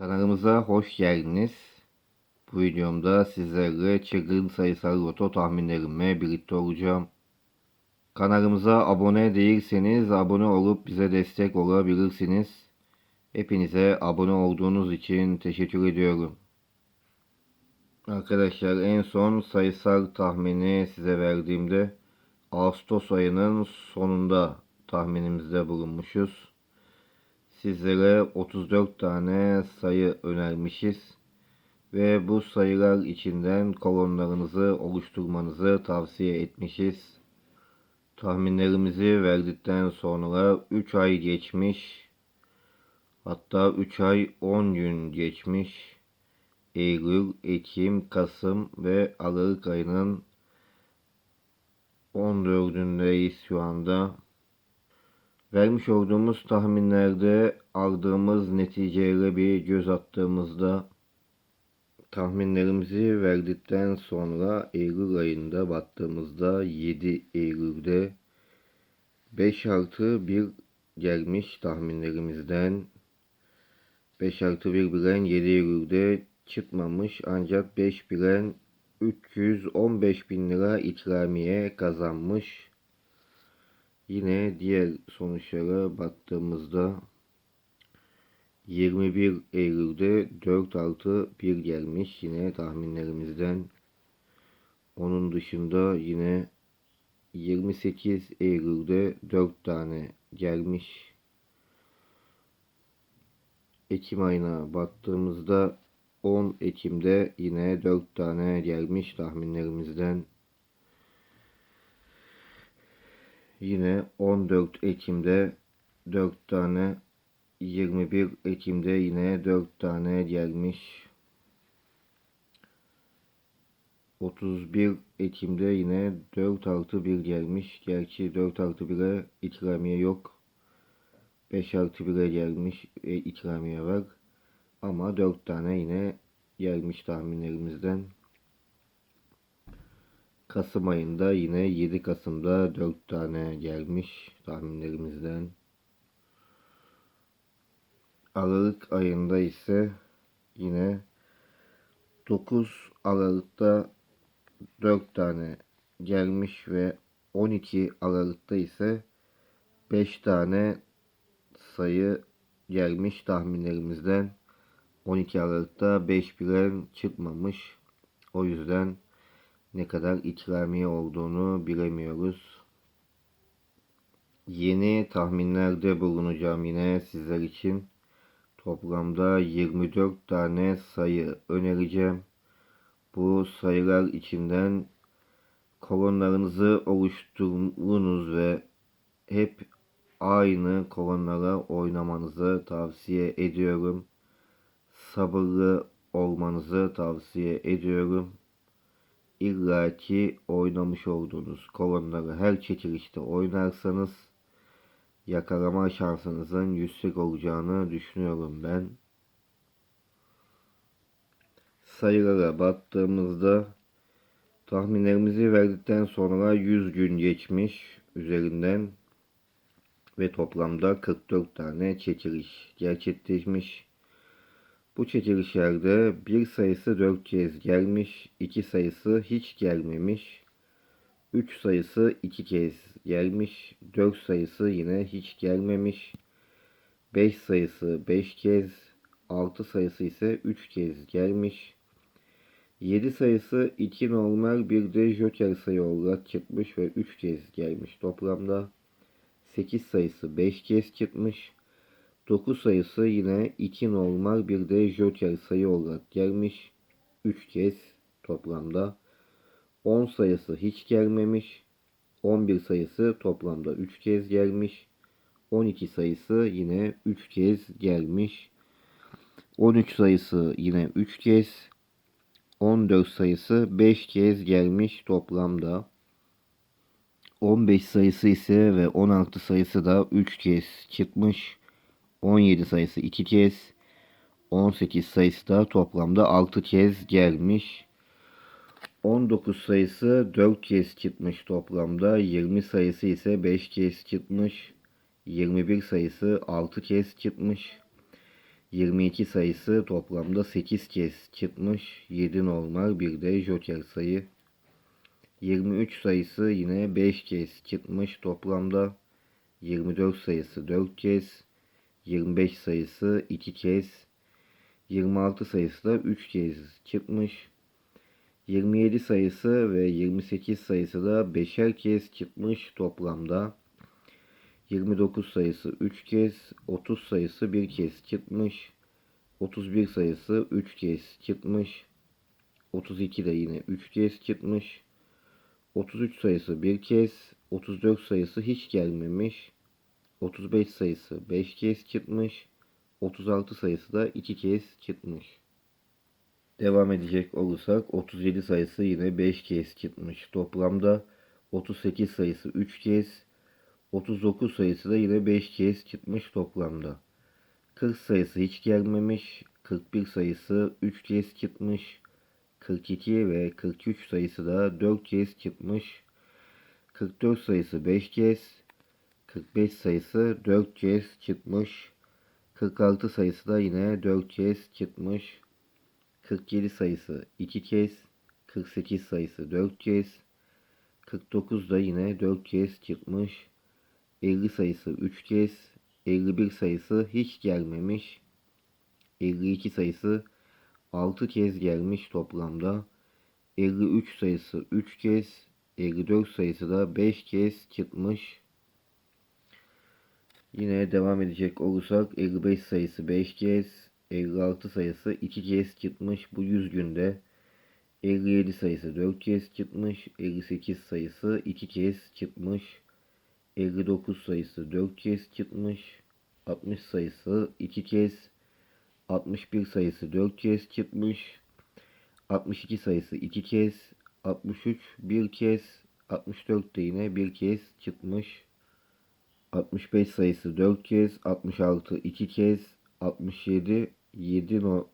Kanalımıza hoş geldiniz. Bu videomda sizlerle çılgın sayısal loto tahminlerimle birlikte olacağım. Kanalımıza abone değilseniz abone olup bize destek olabilirsiniz. Hepinize abone olduğunuz için teşekkür ediyorum. Arkadaşlar en son sayısal tahmini size verdiğimde Ağustos ayının sonunda tahminimizde bulunmuşuz. Sizlere 34 tane sayı önermişiz ve bu sayılar içinden kolonlarınızı oluşturmanızı tavsiye etmişiz. Tahminlerimizi verdikten sonra 3 ay geçmiş. Hatta 3 ay 10 gün geçmiş. Eylül, Ekim, Kasım ve Aralık ayının 14'ündeyiz şu anda. Vermiş olduğumuz tahminlerde aldığımız neticelere bir göz attığımızda tahminlerimizi verdikten sonra Eylül ayında baktığımızda 7 Eylül'de 5 artı 1 gelmiş tahminlerimizden 5 artı 1 bilen 7 Eylül'de çıkmamış ancak 5 bilen 315 bin lira ikramiye kazanmış. Yine diğer sonuçlara baktığımızda 21 Eylül'de 4 artı 1 gelmiş yine tahminlerimizden. Onun dışında yine 28 Eylül'de 4 tane gelmiş. Ekim ayına baktığımızda 10 Ekim'de yine 4 tane gelmiş tahminlerimizden. Yine 14 Ekim'de 4 tane 21 Ekim'de yine 4 tane gelmiş. 31 Ekim'de yine 4 artı 1 gelmiş. Gerçi 4 artı 1'e ikramiye yok. 5 artı 1'e gelmiş e, ikramiye var. Ama 4 tane yine gelmiş tahminlerimizden. Kasım ayında yine 7 Kasım'da 4 tane gelmiş tahminlerimizden. Aralık ayında ise yine 9 Aralık'ta 4 tane gelmiş ve 12 Aralık'ta ise 5 tane sayı gelmiş tahminlerimizden. 12 Aralık'ta 5 bilen çıkmamış. O yüzden ne kadar ikramiye olduğunu bilemiyoruz. Yeni tahminlerde bulunacağım yine sizler için. Toplamda 24 tane sayı önereceğim. Bu sayılar içinden kolonlarınızı oluşturunuz ve hep aynı kolonlara oynamanızı tavsiye ediyorum. Sabırlı olmanızı tavsiye ediyorum. İlla ki oynamış olduğunuz kolonları her çekilişte oynarsanız yakalama şansınızın yüksek olacağını düşünüyorum ben. Sayılara baktığımızda tahminlerimizi verdikten sonra 100 gün geçmiş üzerinden ve toplamda 44 tane çekiliş gerçekleşmiş. Bu çekilişlerde bir sayısı 4 kez gelmiş, iki sayısı hiç gelmemiş, 3 sayısı 2 kez gelmiş, 4 sayısı yine hiç gelmemiş, 5 sayısı 5 kez, 6 sayısı ise 3 kez gelmiş, 7 sayısı 2 normal bir de joker sayı olarak çıkmış ve 3 kez gelmiş toplamda. 8 sayısı 5 kez çıkmış. 9 sayısı yine 2 normal bir de joker sayı olarak gelmiş. 3 kez toplamda. 10 sayısı hiç gelmemiş. 11 sayısı toplamda 3 kez gelmiş. 12 sayısı yine 3 kez gelmiş. 13 sayısı yine 3 kez. 14 sayısı 5 kez gelmiş toplamda. 15 sayısı ise ve 16 sayısı da 3 kez çıkmış. 17 sayısı 2 kez. 18 sayısı da toplamda 6 kez gelmiş. 19 sayısı 4 kez çıkmış toplamda. 20 sayısı ise 5 kez çıkmış. 21 sayısı 6 kez çıkmış. 22 sayısı toplamda 8 kez çıkmış. 7 normal bir de joker sayı. 23 sayısı yine 5 kez çıkmış toplamda. 24 sayısı 4 kez. 25 sayısı 2 kez. 26 sayısı da 3 kez çıkmış. 27 sayısı ve 28 sayısı da 5'er kez çıkmış toplamda. 29 sayısı 3 kez, 30 sayısı 1 kez çıkmış. 31 sayısı 3 kez çıkmış. 32 de yine 3 kez çıkmış. 33 sayısı 1 kez, 34 sayısı hiç gelmemiş. 35 sayısı 5 kez çıkmış. 36 sayısı da 2 kez çıkmış. Devam edecek olursak 37 sayısı yine 5 kez çıkmış. Toplamda 38 sayısı 3 kez, 39 sayısı da yine 5 kez çıkmış toplamda. 40 sayısı hiç gelmemiş. 41 sayısı 3 kez çıkmış. 42 ve 43 sayısı da 4 kez çıkmış. 44 sayısı 5 kez. 45 sayısı 4 kez çıkmış. 46 sayısı da yine 4 kez çıkmış. 47 sayısı 2 kez. 48 sayısı 4 kez. 49 da yine 4 kez çıkmış. 50 sayısı 3 kez. 51 sayısı hiç gelmemiş. 52 sayısı 6 kez gelmiş toplamda. 53 sayısı 3 kez. 54 sayısı da 5 kez çıkmış. Yine devam edecek olursak 55 sayısı 5 kez, 56 sayısı 2 kez çıkmış bu 100 günde. 57 sayısı 4 kez çıkmış, 58 sayısı 2 kez çıkmış. 59 sayısı 4 kez çıkmış. 60 sayısı 2 kez. 61 sayısı 4 kez çıkmış. 62 sayısı 2 kez. 63 1 kez. 64 de yine 1 kez çıkmış. 65 sayısı 4 kez, 66 2 kez, 67 7 no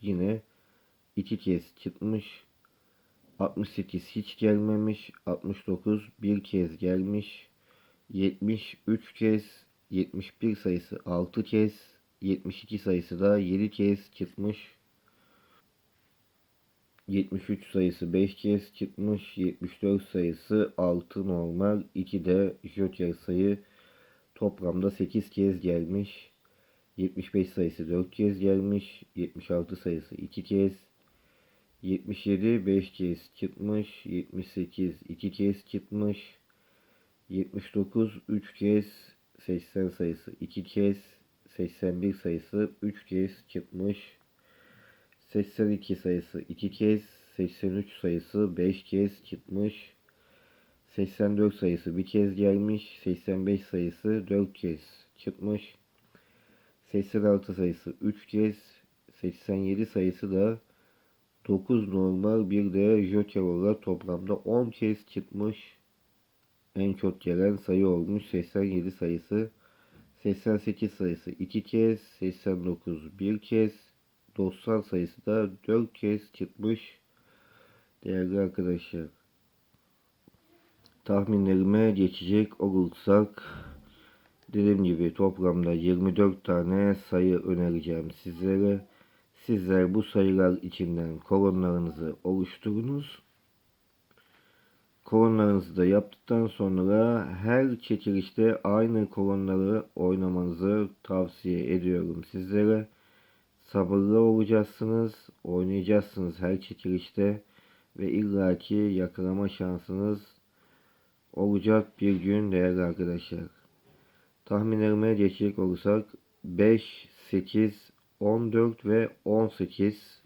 yine 2 kez çıkmış. 68 hiç gelmemiş, 69 bir kez gelmiş. 70 3 kez, 71 sayısı 6 kez, 72 sayısı da 7 kez çıkmış. 73 sayısı 5 kez çıkmış. 74 sayısı 6 normal. 2 de joker sayı toplamda 8 kez gelmiş. 75 sayısı 4 kez gelmiş. 76 sayısı 2 kez. 77 5 kez çıkmış. 78 2 kez çıkmış. 79 3 kez. 80 sayısı 2 kez. 81 sayısı 3 kez çıkmış. 82 sayısı 2 kez, 83 sayısı 5 kez çıkmış. 84 sayısı bir kez gelmiş. 85 sayısı 4 kez çıkmış. 86 sayısı 3 kez. 87 sayısı da 9 normal bir de joker olarak toplamda 10 kez çıkmış. En çok gelen sayı olmuş 87 sayısı. 88 sayısı 2 kez. 89 bir kez. 90 sayısı da 4 kez çıkmış. Değerli arkadaşlar. Tahminlerime geçecek olursak dediğim gibi toplamda 24 tane sayı önereceğim sizlere. Sizler bu sayılar içinden kolonlarınızı oluşturunuz. Kolonlarınızı da yaptıktan sonra her çekilişte aynı kolonları oynamanızı tavsiye ediyorum sizlere. Sabırlı olacaksınız, oynayacaksınız her çekilişte ve illaki yakalama şansınız olacak bir gün değerli arkadaşlar. Tahminlerime geçecek olursak 5, 8, 14 ve 18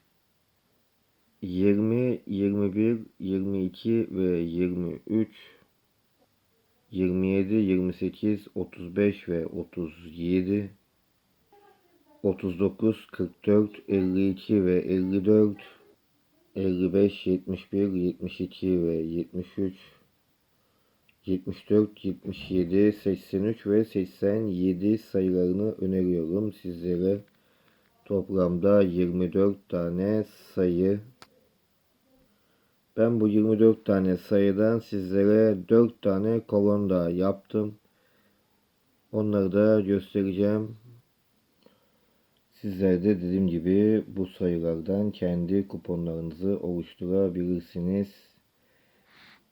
20, 21, 22 ve 23 27, 28, 35 ve 37 39, 44, 52 ve 54 55, 71, 72 ve 73 74, 77, 83 ve 87 sayılarını öneriyorum sizlere. Toplamda 24 tane sayı. Ben bu 24 tane sayıdan sizlere 4 tane kolon da yaptım. Onları da göstereceğim. Sizler de dediğim gibi bu sayılardan kendi kuponlarınızı oluşturabilirsiniz.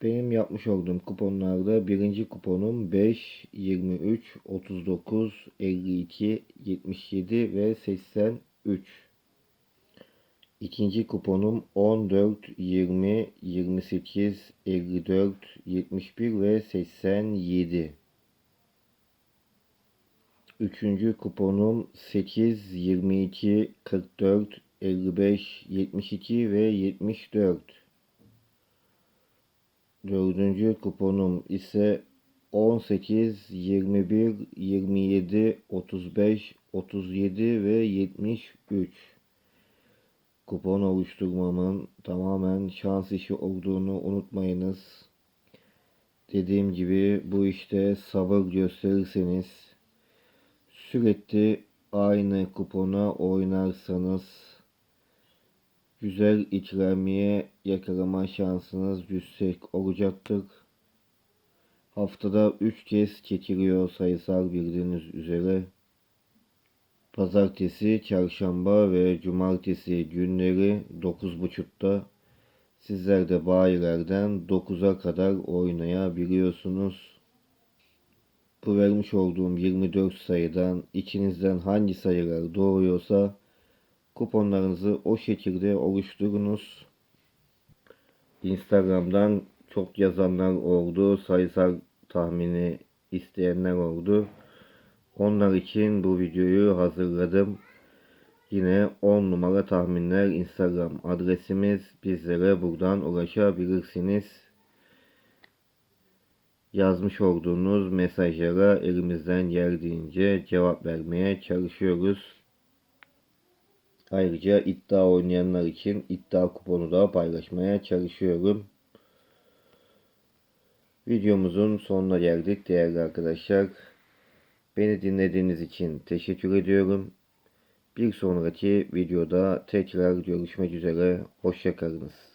Benim yapmış olduğum kuponlarda birinci kuponum 5, 23, 39, 52, 77 ve 83. İkinci kuponum 14, 20, 28, 54, 71 ve 87. Üçüncü kuponum 8, 22, 44, 55, 72 ve 74. Dördüncü kuponum ise 18, 21, 27, 35, 37 ve 73. Kupon oluşturmamın tamamen şans işi olduğunu unutmayınız. Dediğim gibi bu işte sabır gösterirseniz sürekli aynı kupona oynarsanız güzel ikramiye yakalama şansınız yüksek olacaktır. Haftada 3 kez çekiliyor sayısal bildiğiniz üzere. Pazartesi, çarşamba ve cumartesi günleri 9.30'da sizler de bayilerden 9'a kadar oynayabiliyorsunuz. Bu vermiş olduğum 24 sayıdan içinizden hangi sayılar doğuyorsa kuponlarınızı o şekilde oluşturunuz. Instagram'dan çok yazanlar oldu. Sayısal tahmini isteyenler oldu. Onlar için bu videoyu hazırladım. Yine 10 numara tahminler Instagram adresimiz. Bizlere buradan ulaşabilirsiniz. Yazmış olduğunuz mesajlara elimizden geldiğince cevap vermeye çalışıyoruz. Ayrıca iddia oynayanlar için iddia kuponu da paylaşmaya çalışıyorum. Videomuzun sonuna geldik değerli arkadaşlar. Beni dinlediğiniz için teşekkür ediyorum. Bir sonraki videoda tekrar görüşmek üzere. Hoşçakalınız.